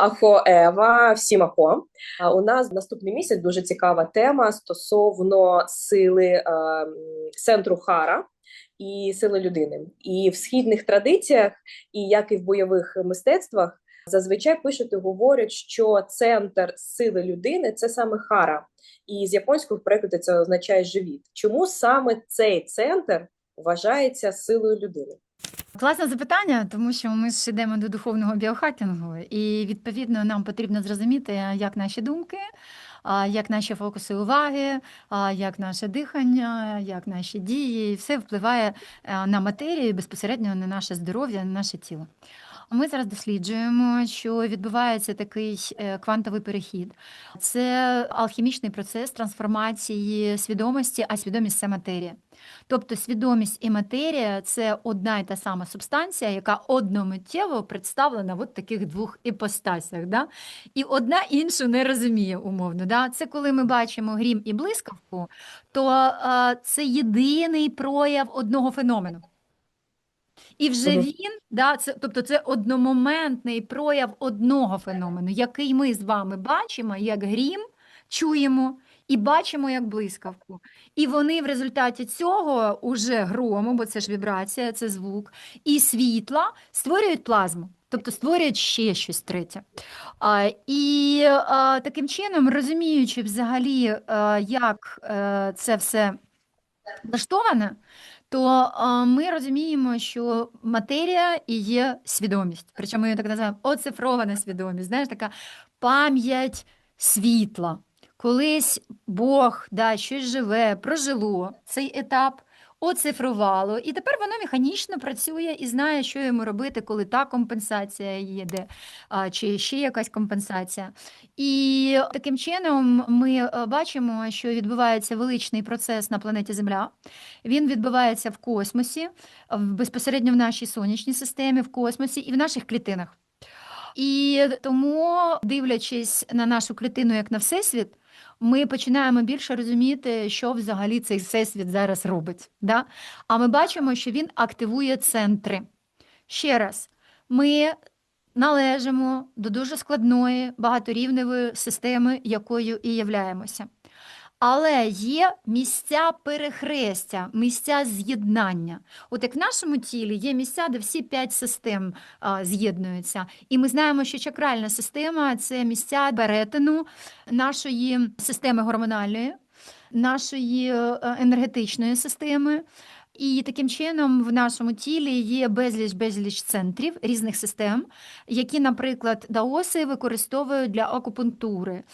Ахо Ева, всім ахо. У нас наступний місяць дуже цікава тема стосовно сили е, центру Хара і сили людини. І в східних традиціях, і як і в бойових мистецтвах, зазвичай пишуть і говорять, що центр сили людини це саме Хара, і з японського в перекладі це означає живіт. Чому саме цей центр вважається силою людини? Класне запитання, тому що ми ж йдемо до духовного біохакінгу, і відповідно нам потрібно зрозуміти, як наші думки, як наші фокуси уваги, як наше дихання, як наші дії, все впливає е, на матерію безпосередньо на наше здоров'я, на наше тіло. Ми зараз досліджуємо, що відбувається такий е, квантовий перехід. Це алхімічний процес трансформації свідомості, а свідомість це матерія. Тобто свідомість і матерія це одна і та сама субстанція, яка одномиттєво представлена в от таких двох іпостасях. Да? І одна іншу не розуміє умовно. Да? Це коли ми бачимо грім і блискавку, то а, це єдиний прояв одного феномену. І вже Мгм. він, да, це, тобто це одномоментний прояв одного феномену, який ми з вами бачимо як грім, чуємо і бачимо як блискавку. І вони в результаті цього уже грому, бо це ж вібрація, це звук, і світла створюють плазму. Тобто створюють ще щось третє. А, і а, таким чином, розуміючи взагалі, а, як е, це все влаштоване, то е, ми розуміємо, що матерія і є свідомість. Причому її так називаємо оцифрована свідомість, знаєш, така пам'ять світла. Колись Бог да, щось живе, прожило цей етап, оцифрувало, і тепер воно механічно працює і знає, що йому робити, коли та компенсація їде, чи ще якась компенсація. І таким чином ми е, бачимо, що відбувається величний процес на планеті Земля. Він відбувається в космосі, безпосередньо в нашій сонячній системі, в космосі і в наших клітинах. І тому, дивлячись на нашу клітину як на всесвіт, ми починаємо більше розуміти, що взагалі цей всесвіт зараз робить. Да? А ми бачимо, що він активує центри. Ще раз, ми належимо до дуже складної багаторівневої системи, якою і являємося. Але є місця перехрестя, місця з'єднання. От як в нашому тілі є місця, де всі п'ять систем з'єднуються. І ми знаємо, що чакральна система це місця перетину нашої системи гормональної, нашої е, енергетичної системи. І таким чином в нашому тілі є безліч безліч центрів різних систем, які, наприклад, даоси використовують для акупунктури,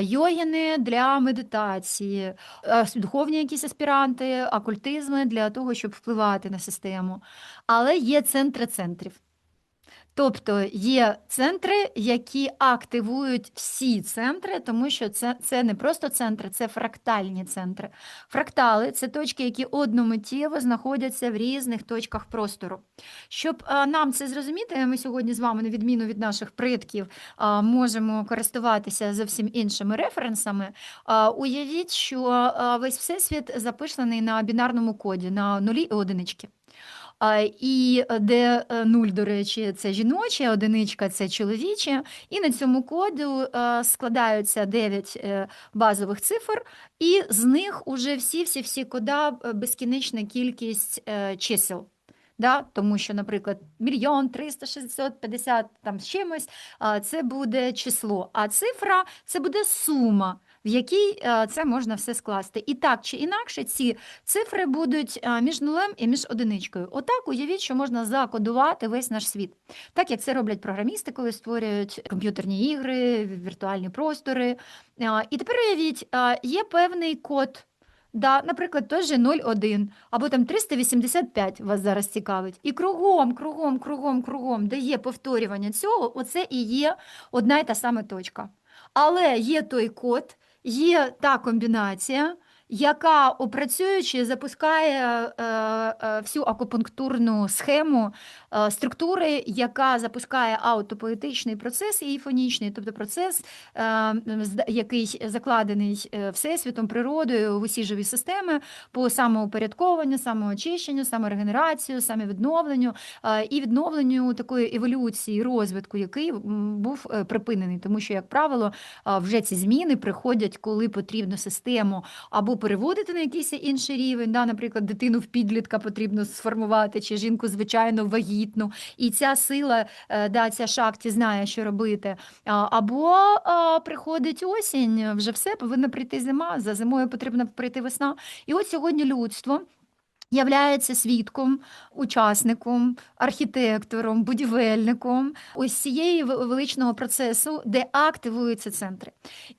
йогіни для медитації, духовні якісь аспіранти, окультизми для того, щоб впливати на систему. Але є центри центрів. Тобто є центри, які активують всі центри, тому що це, це не просто центри, це фрактальні центри. Фрактали це точки, які одномиттєво знаходяться в різних точках простору. Щоб а, нам це зрозуміти, ми сьогодні з вами, на відміну від наших предків, а, можемо користуватися зовсім іншими референсами. А, Уявіть, що весь всесвіт записаний на бінарному коді на нулі і одинички. І е, де е, нуль, до речі, це жіноче, одиничка це чоловіче, і на цьому коду е, складаються 9 е, базових цифр, і з них уже всі-всі-всі кода безкінечна кількість чисел. Да? Тому що, наприклад, мільйон 300, 650 там з чимось, це буде число, а цифра це буде сума, в якій е, це можна все скласти. І так чи інакше ці цифри будуть е, між нулем і між одиничкою. Отак уявіть, що можна закодувати весь наш світ. Так як це роблять програмісти, коли створюють комп'ютерні ігри, віртуальні простори. І тепер уявіть, є певний код. Да, наприклад, той же 0,1 або там 385 вас зараз цікавить. І кругом, кругом, кругом, кругом, де є повторювання цього, оце і є одна й та сама точка. Але є той код, є та комбінація, яка опрацюючи запускає е, е, всю акупунктурну схему е, структури, яка запускає аутопоетичний процес і фонічний, тобто процес, який закладений всесвітом, природою в усі живі системи по самоупорядкованню, самоочищенню, саморегенерацію, самовідновленню і відновленню такої еволюції, розвитку, який був припинений, тому що, як правило, вже ці зміни приходять, коли потрібно систему або переводити на якийсь інший рівень, да, наприклад, дитину в підлітка потрібно сформувати, чи жінку звичайно вагітну, і ця сила, е, да, ця шакті знає, що робити. Або а, приходить осінь, вже все повинна прийти зима. За зимою потрібно прийти весна. І от сьогодні людство. Являється свідком, учасником, архітектором, будівельником ось цієї величного процесу, де активуються центри.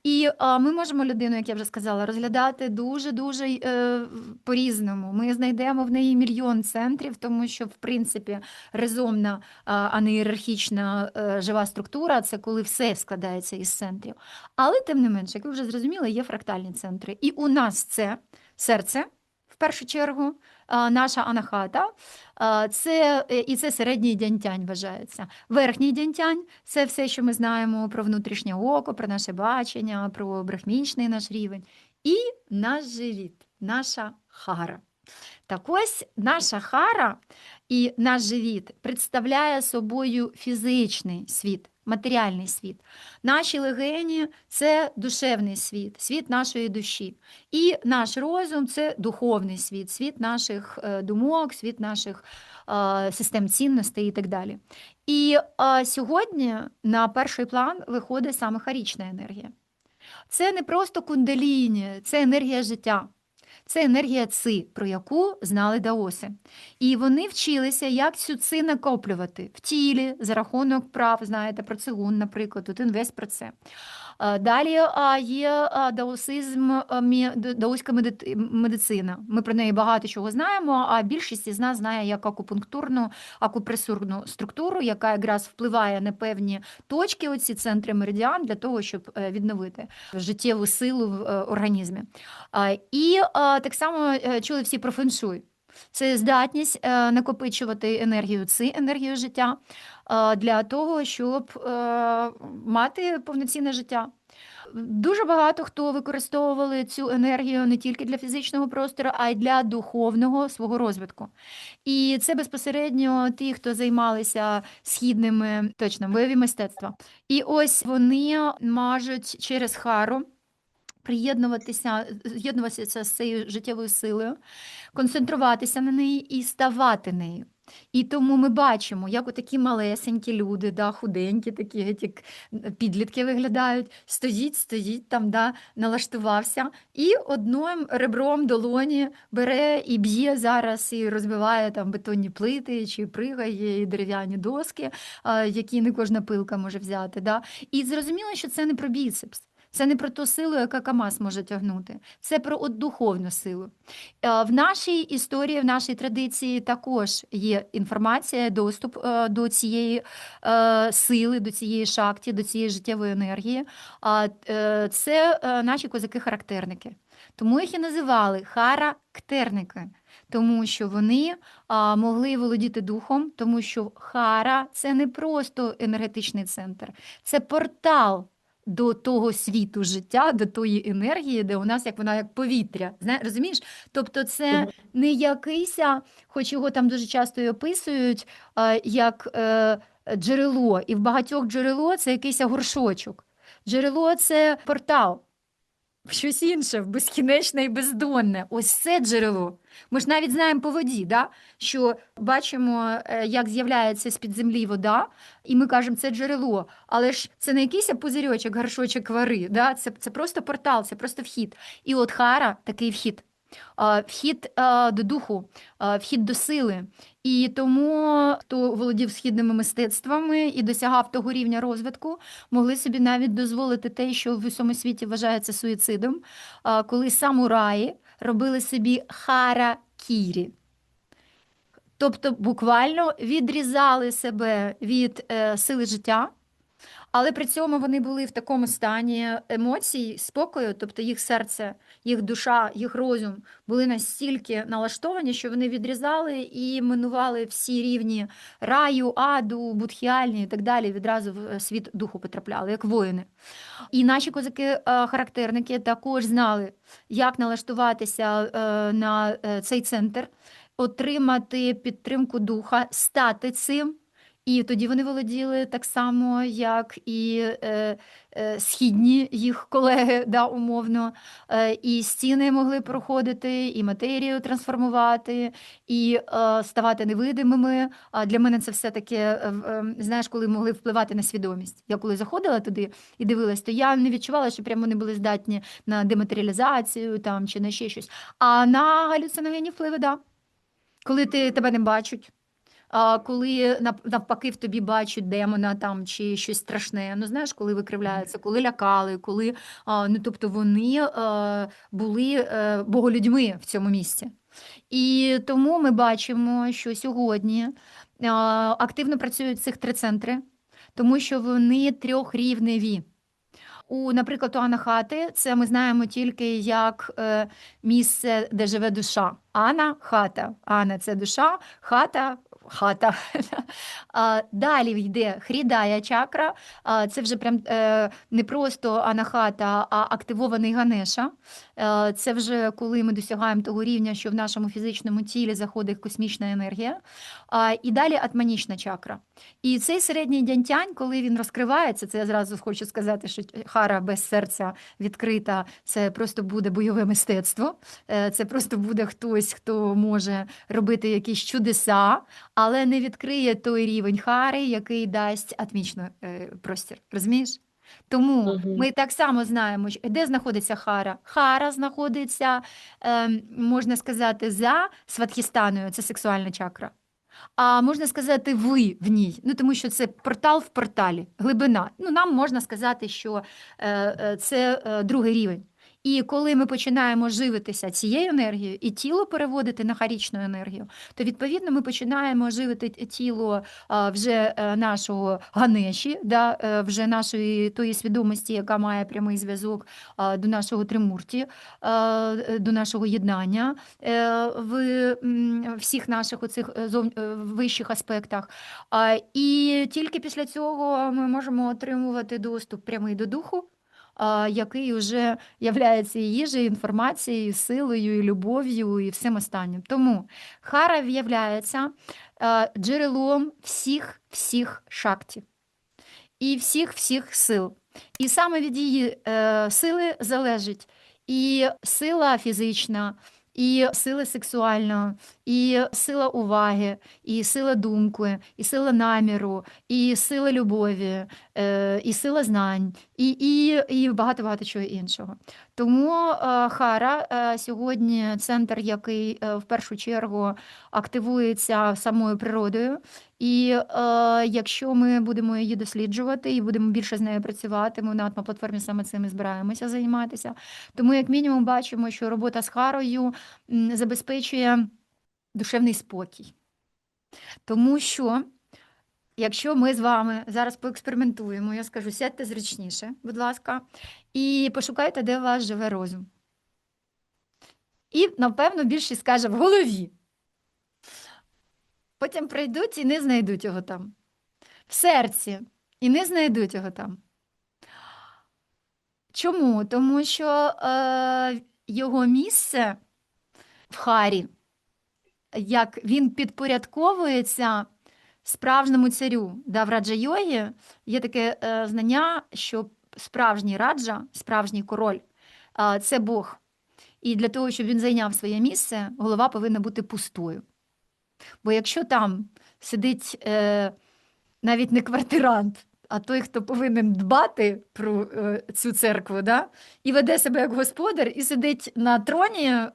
І а, ми можемо людину, як я вже сказала, розглядати дуже дуже е, по-різному. Ми знайдемо в неї мільйон центрів, тому що, в принципі, резомна, а, не ієрархічна е, жива структура це коли все складається із центрів. Але тим не менше, як ви вже зрозуміли, є фрактальні центри. І у нас це серце. В першу чергу, наша анахата, це, е, і це середній дянтянь вважається. Верхній дянтянь це все, що ми знаємо про внутрішнє око, про наше бачення, про брахмічний наш рівень. І наш живіт, наша хара. Так ось наша хара і наш живіт представляє собою фізичний світ, матеріальний світ. Наші легені це душевний світ, світ нашої душі. І наш розум це духовний світ, світ наших е, думок, світ наших е, систем цінностей і так далі. І е, сьогодні на перший план виходить саме харічна енергія. Це не просто кундаліні, це енергія життя. Це енергія ци, про яку знали даоси. І вони вчилися, як цю ци накоплювати в тілі за рахунок прав, знаєте, про цигун, наприклад, тут інвест про це. Е, Далі є а, даосизм, а, даоська медицина. Ми про неї багато чого знаємо, а більшість із нас знає як акупунктурну, акупресурну структуру, яка якраз впливає на певні точки, оці центри меридіан, для того, щоб е, відновити життєву силу в е, організмі. І так само е, чули всі про феншуй. Це здатність е, накопичувати енергію ци, енергію життя е, для того, щоб е, мати повноцінне життя. Дуже багато хто використовували цю енергію не тільки для фізичного простору, а й для духовного свого розвитку. І це безпосередньо ті, хто займалися східними точно бойові мистецтва. І ось вони можуть через хару приєднуватися, з'єднуватися з цією життєвою силою, концентруватися на неї і ставати нею. І тому ми бачимо, як отакі малесенькі люди, да, худенькі, такі як підлітки виглядають, стоїть, стоїть там, да, налаштувався, і одним ребром долоні бере і б'є зараз, і розбиває там бетонні плити, чи пригає, і дерев'яні доски, які не кожна пилка може взяти. Да. І зрозуміло, що це не про біцепс. Це не про ту силу, яка КАМАЗ може тягнути. Це про от духовну силу. Е, В нашій історії, в нашій традиції також є інформація, доступ е, до цієї е, сили, до цієї шакті, до цієї життєвої енергії. А це наші козаки-характерники. Тому їх і називали характерники, тому що вони а, могли володіти духом, тому що хара це не просто енергетичний центр, це портал до того світу життя, до тої енергії, де у нас як вона як повітря. Зна, розумієш? Тобто це не якийсь, хоч його там дуже часто і описують, як е, джерело, і в багатьох джерело це якийсь горшочок. Джерело це портал. В щось інше, в безкінечне і бездонне. Ось це джерело. Ми ж навіть знаємо по воді, да? що бачимо, е, як з'являється з-під землі вода, і ми кажемо, це джерело. Але ж це не якийсь пузирьочок, горшочок вари, да? це, це просто портал, це просто вхід. І от хара такий вхід. А, Вхід до духу, вхід до сили. І тому, хто володів східними мистецтвами і досягав того рівня розвитку, могли собі навіть дозволити те, що в усьому світі вважається суїцидом, коли самураї робили собі харакірі. Тобто буквально відрізали себе від е, сили життя, Але при цьому вони були в такому стані емоцій, спокою, тобто їх серце, їх душа, їх розум були настільки налаштовані, що вони відрізали і минували всі рівні раю, аду, будхіальні і так далі. Відразу в е, світ духу потрапляли, як воїни. І наші козаки-характерники також знали, як налаштуватися е, на е, цей центр, отримати підтримку духа, стати цим. І тоді вони володіли так само, як і е, е, східні їх колеги, да, умовно, е, і стіни могли проходити, і матерію трансформувати, і е, ставати невидимими. А для мене це все таки, е, е, знаєш, коли могли впливати на свідомість. Я коли заходила туди і дивилась, то я не відчувала, що прямо вони були здатні на дематеріалізацію там, чи на ще щось. А на галюциногенні впливи, да. Коли ти, тебе не бачать. Коли навпаки в тобі бачать демона там чи щось страшне, ну знаєш, коли викривляється, коли лякали, коли ну тобто вони е, були е, боголюдьми в цьому місці. І тому ми бачимо, що сьогодні активно працюють цих три центри, тому що вони трьохрівневі. У, наприклад, у Анахати це ми знаємо тільки як е, місце, де живе душа. Ана хата. Ана це душа, хата хата. Далі йде хрідая чакра. Це вже прям е, не просто анахата, а активований Ганеша. Е, Це вже коли ми досягаємо того рівня, що в нашому фізичному тілі заходить космічна енергія. І далі атманічна чакра. І цей середній дянтянь, коли він розкривається, це я зразу хочу сказати, що хара без серця відкрита, це просто буде бойове мистецтво. Е, Це просто буде хтось, хто може робити якісь чудеса, але не відкриє той рівень хари, який дасть атмічний е, простір. Розумієш? Тому Мгм. ми так само знаємо, що- де знаходиться хара. Хара знаходиться, е, можна сказати, за сватхістаною, це сексуальна чакра. А можна сказати, ви в ній. Ну тому що це портал в порталі, глибина. Ну нам можна сказати, що е, е, це е, другий рівень. І коли ми починаємо живитися цією енергією і тіло переводити на харічну енергію, то відповідно ми починаємо живити тіло вже е, нашого Ганеші, да, е, вже нашої тої свідомості, яка має прямий зв'язок до нашого тримурті, е, до нашого єднання в всіх наших оцих вищих аспектах. І тільки після цього ми можемо отримувати доступ прямий до духу. Який вже являється їжею, інформацією, силою, і любов'ю, і всім останнім. Тому Хара е, джерелом всіх всіх шактів і всіх всіх сил. І саме від її е, сили залежить і сила фізична, і сила сексуальна, і сила уваги, і сила думки, і сила наміру, і сила любові, е, і сила знань, і, і, і багато багато чого іншого. Тому е, Хара е, сьогодні центр, який в першу чергу активується самою природою. І е, якщо ми будемо її досліджувати і будемо більше з нею працювати, ми на атмоплатформі саме цим і збираємося займатися. Тому, як мінімум, бачимо, що робота з Харою забезпечує душевний спокій. Тому що, якщо ми з вами зараз поекспериментуємо, я скажу, сядьте зручніше, будь ласка, і пошукайте, де у вас живе розум. І, напевно, більшість скаже в голові. Потім прийдуть і не знайдуть його там. В серці і не знайдуть його там. Чому? Тому що е, його місце в Харі, як він підпорядковується справжньому царю. Да, в раджа-йогі є таке е, знання, що справжній раджа, справжній король е, це Бог. І для того, щоб він зайняв своє місце, голова повинна бути пустою. Бо якщо там сидить е, навіть не квартирант, а той, хто повинен дбати про е, цю церкву, да? і веде себе як господар, і сидить на троні, е,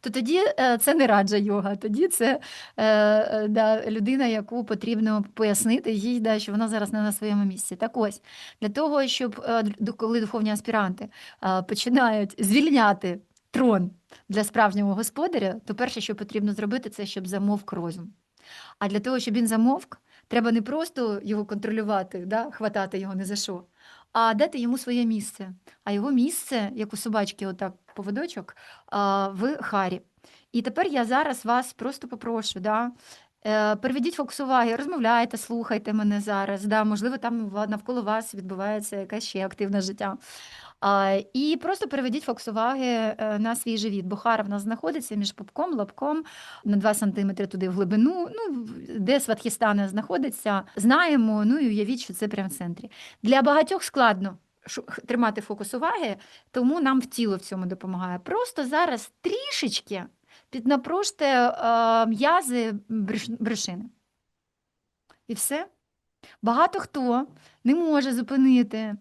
то тоді е, це не раджа йога, тоді це да, людина, яку потрібно пояснити їй, да, що вона зараз не на своєму місці. Так ось, для того, щоб коли духовні аспіранти починають звільняти трон для справжнього господаря, то перше, що потрібно зробити, це щоб замовк розум. А для того, щоб він замовк, Треба не просто його контролювати, да, хватати його не за що, а дати йому своє місце. А його місце, як у собачки, отак поводочок, в харі. І тепер я зараз вас просто попрошу, да, переведіть фокус уваги, розмовляйте, слухайте мене зараз. Да, можливо, там навколо вас відбувається якесь ще активне життя. І просто переведіть фокус уваги е, на свій живіт. бо хара в нас знаходиться між пупком, лобком на 2 см туди в глибину. Ну, де сватхістана знаходиться, знаємо. Ну і уявіть, що це прямо в центрі. Для багатьох складно тримати фокус уваги, тому нам в тіло в цьому допомагає. Просто зараз трішечки піднапружте е, м'язи брюш- брюшини. І все. Багато хто не може зупинити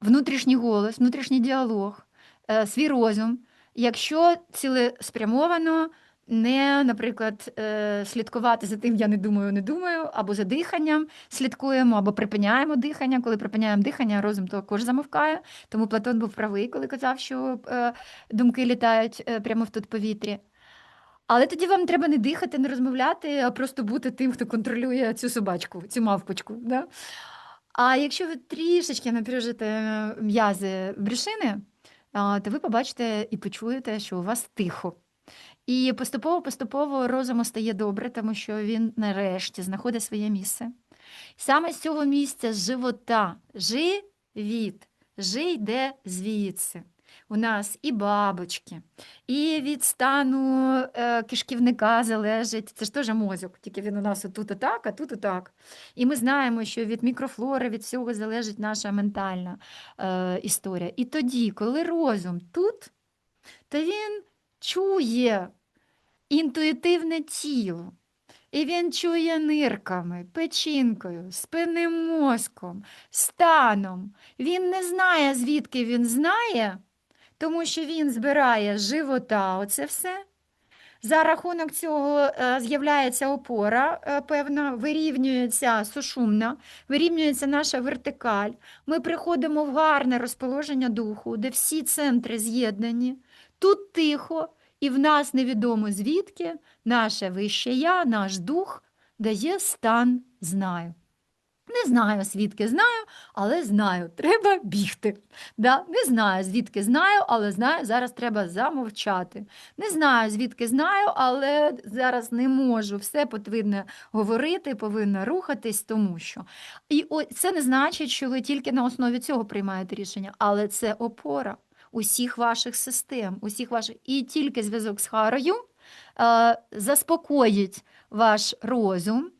внутрішній голос, внутрішній діалог, е, свій розум, якщо цілеспрямовано не, наприклад, е, слідкувати за тим, я не думаю, не думаю, або за диханням слідкуємо, або припиняємо дихання. Коли припиняємо дихання, розум також замовкає. Тому Платон був правий, коли казав, що е, думки літають е, прямо в тут повітрі. Але тоді вам треба не дихати, не розмовляти, а просто бути тим, хто контролює цю собачку, цю мавпочку. Да? А якщо ви трішечки напряжете м'язи брюшини, то ви побачите і почуєте, що у вас тихо. І поступово-поступово розуму стає добре, тому що він нарешті знаходить своє місце. Саме з цього місця, живота, живіт, жи йде звідси. У нас і бабочки, і від стану е, кишківника залежить. Це ж теж мозок, тільки він у нас отут отак, а тут отак. І ми знаємо, що від мікрофлори, від всього залежить наша ментальна е, історія. І тоді, коли розум тут, то він чує інтуїтивне тіло. І він чує нирками, печінкою, спинним мозком, станом. Він не знає, звідки він знає, тому що він збирає живота оце все. За рахунок цього е, з'являється опора е, певна, вирівнюється сушумна, вирівнюється наша вертикаль. Ми приходимо в гарне розположення духу, де всі центри з'єднані. Тут тихо, і в нас невідомо звідки наше вище я, наш дух дає стан знаю. Не знаю, звідки знаю, але знаю, треба бігти. Да? Не знаю, звідки знаю, але знаю, зараз треба замовчати. Не знаю, звідки знаю, але зараз не можу. Все потрібно говорити, повинна рухатись, тому що. І це не значить, що ви тільки на основі цього приймаєте рішення, але це опора усіх ваших систем, усіх ваших і тільки зв'язок з Харою е, заспокоїть ваш розум.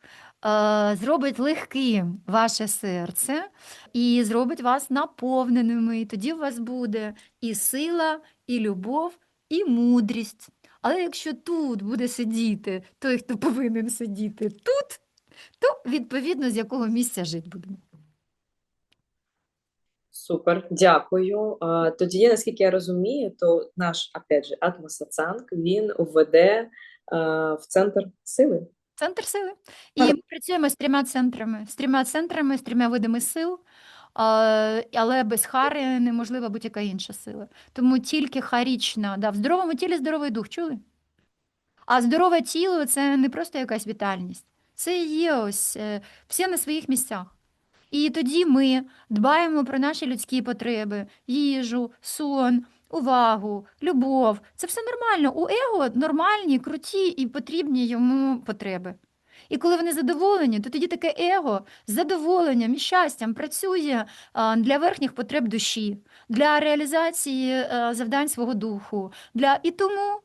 е, Зробить легким ваше серце і зробить вас наповненими. Тоді у вас буде і сила, і любов, і мудрість. Але якщо тут буде сидіти той, хто повинен сидіти тут, то відповідно з якого місця жити будемо. Супер, дякую. Тоді, наскільки я розумію, то наш, опять же, атмосацанг, він введе в центр сили. Центр сили. І ми працюємо з трьома центрами, з трьома центрами, з трьома видами сил, але без хари неможлива будь-яка інша сила. Тому тільки харічна, да, в здоровому тілі здоровий дух, чули? А здорове тіло це не просто якась вітальність, це є ось е, все на своїх місцях. І тоді ми дбаємо про наші людські потреби, їжу, сон, увагу, любов. Це все нормально. У его нормальні, круті і потрібні йому потреби. І коли вони задоволені, то тоді таке его з задоволенням і щастям працює для верхніх потреб душі, для реалізації е, завдань свого духу. Для... І тому е,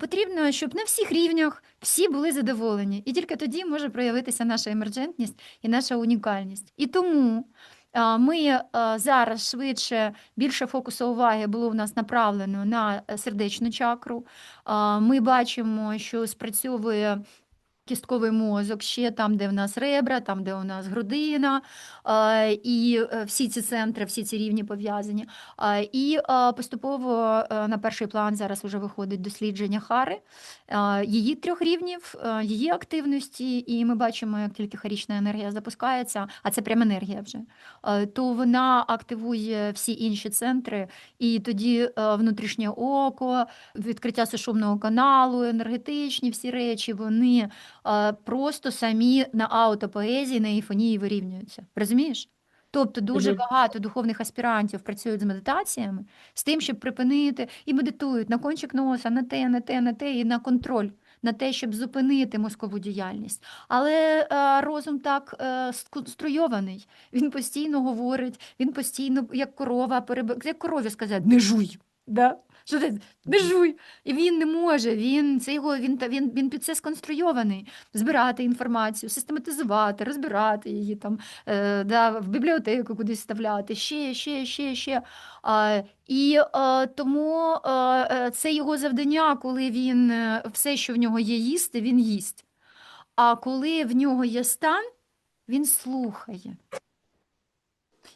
потрібно, щоб на всіх рівнях всі були задоволені. І тільки тоді може проявитися наша емерджентність і наша унікальність. І тому ми е, зараз швидше більше фокусу уваги було в нас направлено на е, сердечну чакру. Ми бачимо, що спрацьовує. Кістковий мозок, ще там, де в нас ребра, там, де у нас грудина, і е, всі ці центри, всі ці рівні пов'язані. І е, поступово е, на перший план зараз вже виходить дослідження Хари, її трьох рівнів, її активності, і ми бачимо, як тільки харічна енергія запускається, а це прям енергія вже, то вона активує всі інші центри, і тоді внутрішнє око, відкриття сушумного каналу, енергетичні всі речі, вони просто самі на аутопоезії, на ейфонії вирівнюються. Розумієш? Тобто дуже багато духовних аспірантів працюють з медитаціями, з тим, щоб припинити і медитують на кончик носа, на те, на те, на те, і на контроль, на те, щоб зупинити мозкову діяльність. Але е, розум так е, сконструйований. Він постійно говорить, він постійно, як корова, переб... як корові сказати, не жуй. Да? Що ти? Не жуй. І він не може, він, це його, він, він, він під це сконструйований. Збирати інформацію, систематизувати, розбирати її там, е, да, в бібліотеку кудись вставляти, ще, ще, ще, ще. А, і е, тому е, е, це його завдання, коли він е, все, що в нього є їсти, він їсть. А коли в нього є стан, він слухає.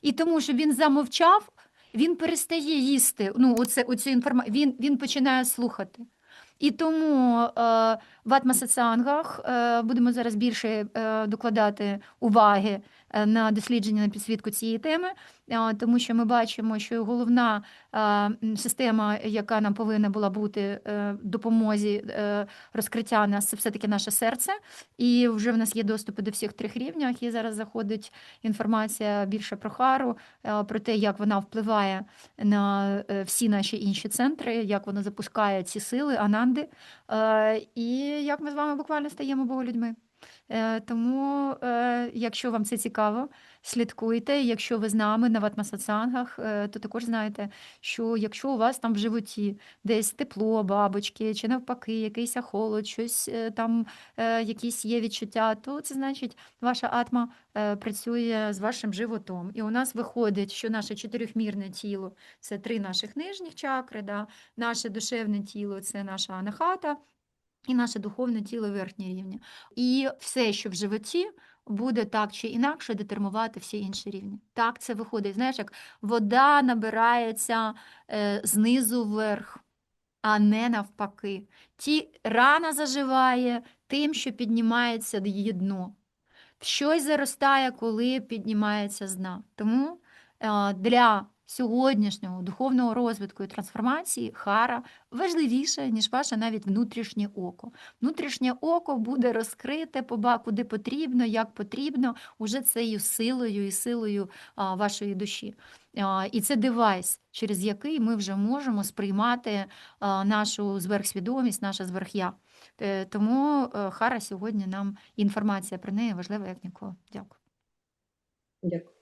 І тому, що він замовчав, він перестає їсти. Ну, оце, оцю інформа... він, він починає слухати. І тому е, в атмасацангах е, будемо зараз більше е, докладати уваги на дослідження на підсвітку цієї теми, е, тому що ми бачимо, що головна е, система, яка нам повинна була бути е, допомозі е, розкриття нас, це все-таки наше серце. І вже в нас є доступи до всіх трьох рівнях. І зараз заходить інформація більше про хару, е, про те, як вона впливає на е, всі наші інші центри, як вона запускає ці сили, ананди, е, і як ми з вами буквально стаємо боголюдьми. Е, Тому, е, якщо вам це цікаво, слідкуйте. Якщо ви з нами на ватмасацангах, е, то також знаєте, що якщо у вас там в животі десь тепло, бабочки, чи навпаки, якийсь холод, щось там, якісь є відчуття, то це значить, ваша атма працює з вашим животом. І у нас виходить, що наше чотирьохмірне тіло це три наших нижніх чакри, да? наше душевне тіло це наша анахата, і наше духовне тіло верхнє рівня. І все, що в животі, буде так чи інакше детермувати всі інші рівні. Так це виходить. Знаєш, як вода набирається е, знизу вверх, а не навпаки. Ті рана заживає тим, що піднімається її дно. Щось заростає, коли піднімається з дна. Тому е, для сьогоднішнього духовного розвитку і трансформації хара важливіше, ніж ваше навіть внутрішнє око. Внутрішнє око буде розкрите поба, куди потрібно, як потрібно, уже цією силою і силою вашої душі. І це девайс, через який ми вже можемо сприймати нашу зверхсвідомість, наше зверх'я. Е, Тому е, Хара сьогодні нам інформація про неї важлива як ніколи. Дякую. Дякую.